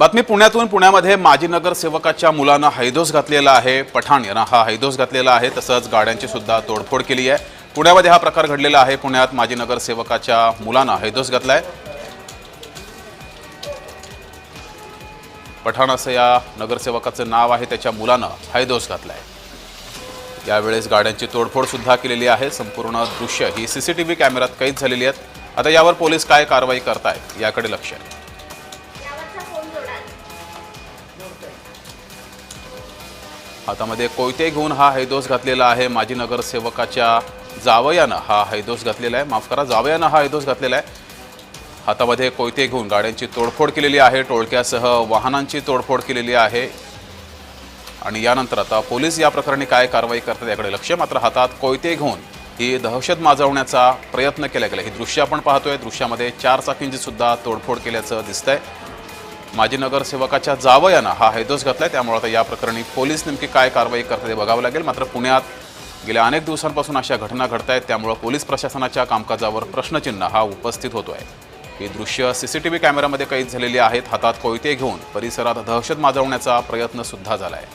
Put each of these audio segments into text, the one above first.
बातमी पुण्यातून. पुण्यामध्ये माजी नगरसेवकाच्या मुलानं हैदोस घातलेला आहे. पठाण यांना हा हैदोस घातलेला आहे. तसंच गाड्यांची सुद्धा तोडफोड केली आहे. पुण्यामध्ये हा प्रकार घडलेला आहे. पुण्यात माजी नगरसेवकाच्या मुलानं हैदोस घातलाय. पठाण असं या नगरसेवकाचं नाव आहे. त्याच्या मुलानं हैदोस घातलाय. यावेळेस गाड्यांची तोडफोड सुद्धा केलेली आहे. संपूर्ण दृश्य ही सीसीटीव्ही कॅमेऱ्यात कैद झालेली आहेत. आता यावर पोलीस काय कारवाई करतायत याकडे लक्ष आहे. हातामध्ये कोयते घेऊन हा हैदोस घातलेला आहे. माजी नगरसेवकाच्या जावयानं हा हैदोस घातलेला आहे. माफ करा जावयानं हा हैदोस घातलेला आहे. हातामध्ये कोयते घेऊन गाड्यांची तोडफोड केलेली आहे. टोळक्यासह वाहनांची तोडफोड केलेली आहे. आणि यानंतर आता पोलीस या प्रकरणी काय कारवाई करतात याकडे लक्ष. मात्र हातात कोयते घेऊन ही दहशत माजवण्याचा प्रयत्न केला गेला ही दृश्य आपण पाहतोय. दृश्यामध्ये चार चाकींची सुद्धा तोडफोड केल्याचं दिसतंय. माजी नगरसेवकाच्या जावयानं हा हैदोस घातलाय. त्यामुळे आता या प्रकरणी पोलीस नेमकी काय कारवाई करतात हे बघावं लागेल. मात्र पुण्यात गेल्या अनेक दिवसांपासून अशा घटना घडत आहेत त्यामुळं पोलीस प्रशासनाच्या कामकाजावर प्रश्नचिन्ह हा उपस्थित होतो आहे ही दृश्य सी सी टी व्ही कॅमेऱ्यामध्ये कैद झालेली आहेत. हातात कोयते घेऊन परिसरात दहशत माजवण्याचा प्रयत्न सुद्धा आहे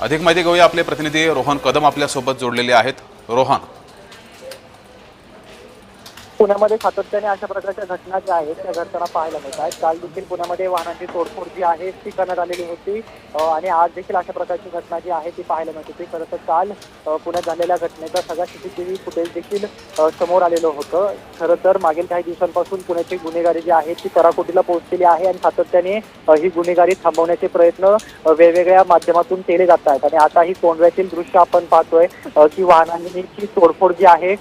अधिक माहिती घेऊया. आपले प्रतिनिधी रोहन कदम आपल्यासोबत जोडलेले आहेत. रोहन पुण्यामध्ये सातत्याने अशा प्रकारच्या घटना ज्या आहेत त्या घडताना पाहायला मिळत आहेत. काल देखील पुण्यामध्ये वाहनांची तोडफोड जी आहे ती करण्यात आलेली होती. आणि आज देखील अशा प्रकारची घटना जी आहे ती पाहायला मिळत होती. खरं तर काल पुण्यात झालेल्या घटनेचा सगळा सीसीटीव्ही फुटेज देखील समोर आलेलं होतं. खरं तर मागील काही दिवसांपासून पुण्याची गुन्हेगारी जी आहे ती कराकोटीला पोहोचलेली आहे आणि सातत्याने ही गुन्हेगारी थांबवण्याचे प्रयत्न वेगवेगळ्या माध्यमातून केले जात आहेत. आणि आता ही कोंडव्यातील दृश्य आपण पाहतोय की वाहनांची तोडफोड जी आहे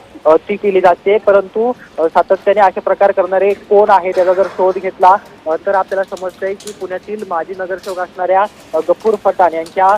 ती केली जाते. परंतु सातत्याने असे प्रकार करणारे कोण आहे त्याचा जर शोध घेतला तर आपल्याला समजतंय की पुण्यातील माजी नगरसेवक असणाऱ्या गफूर पठाण यांच्या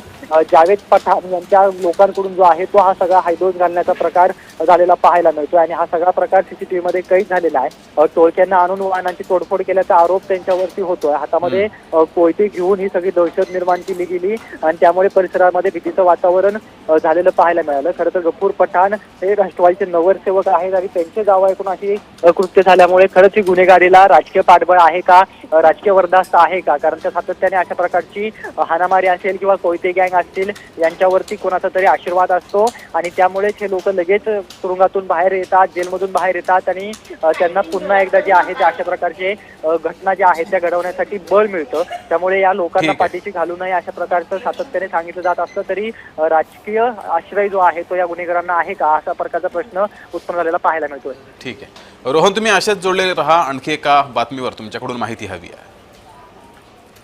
जावेद पठाण यांच्या लोकांकडून जो आहे तो हा सगळा हायदोस घालण्याचा प्रकार झालेला पाहायला मिळतोय आणि हा सगळा प्रकार सीसीटीव्ही मध्ये कैद झालेला आहे. टोळक्यांना आणून वाहनांची तोडफोड केल्याचा आरोप त्यांच्यावरती होतोय. हातामध्ये कोयते घेऊन ही सगळी दहशत निर्माण केली गेली आणि त्यामुळे परिसरामध्ये भीतीचं वातावरण झालेलं पाहायला मिळालं. खरं तर गफूर पठाण हे राष्ट्रवादीचे नगरसेवक आहेत आणि त्यांचे गाव ऐकून अशी कृत्य झाल्यामुळे खरंच ही गुन्हेगारीला राजकीय पाठबळ आहे का? राजकीय वरदास्त आहे का? कारण त्या सातत्याने अशा प्रकारची अ, हाणामारी असेल किंवा कोयते गँग असतील यांच्यावरती कोणाचा तरी आशीर्वाद असतो आणि त्यामुळेच हे लोक लगेच तुरुंगातून बाहेर येतात जेलमधून बाहेर येतात आणि त्यांना पुन्हा एकदा जे आहे ते अशा प्रकारचे घटना ज्या आहेत त्या घडवण्यासाठी बळ मिळतं. त्यामुळे या लोकांना. पाठीशी घालू नये अशा प्रकारचं सातत्याने सांगितलं जात असतं. तरी राजकीय आश्रय जो आहे तो या गुन्हेगारांना आहे का? असा प्रकारचा प्रश्न उत्पन्न झालेला पाहायला मिळतोय. ठीक आहे. रोहन तुम्ही अशाच जोडलेले राहा. आणखी एका बातमीवर तुमच्याकडून माहिती हवी आहे.